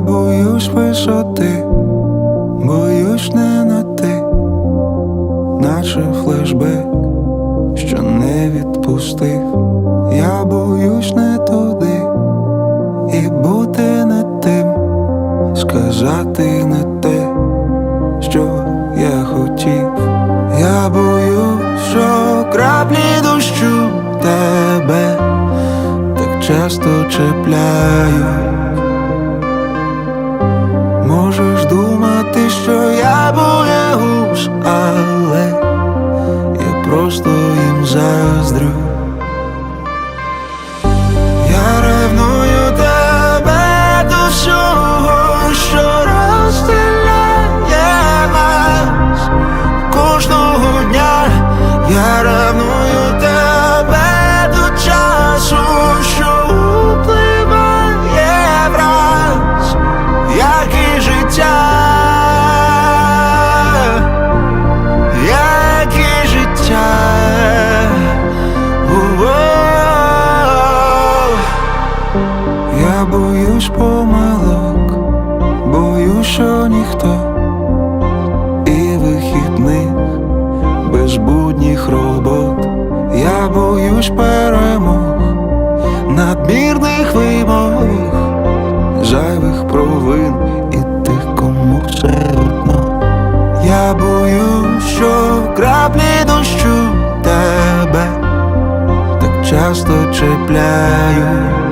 боюсь висоти, боюсь не на ти, наче флешбек, що не відпустив. Я боюсь не туди і бути не тим, сказати не те, що я хотів. Я боюсь, що краплі дощу тебе так часто чіпляють. Просто им заздрю. Ніхто і вихідних без будніх робот. Я боюсь перемог, надмірних вимог, зайвих провин і тих, кому все одно. Я боюсь, що краплі дощу тебе так часто чіпляють.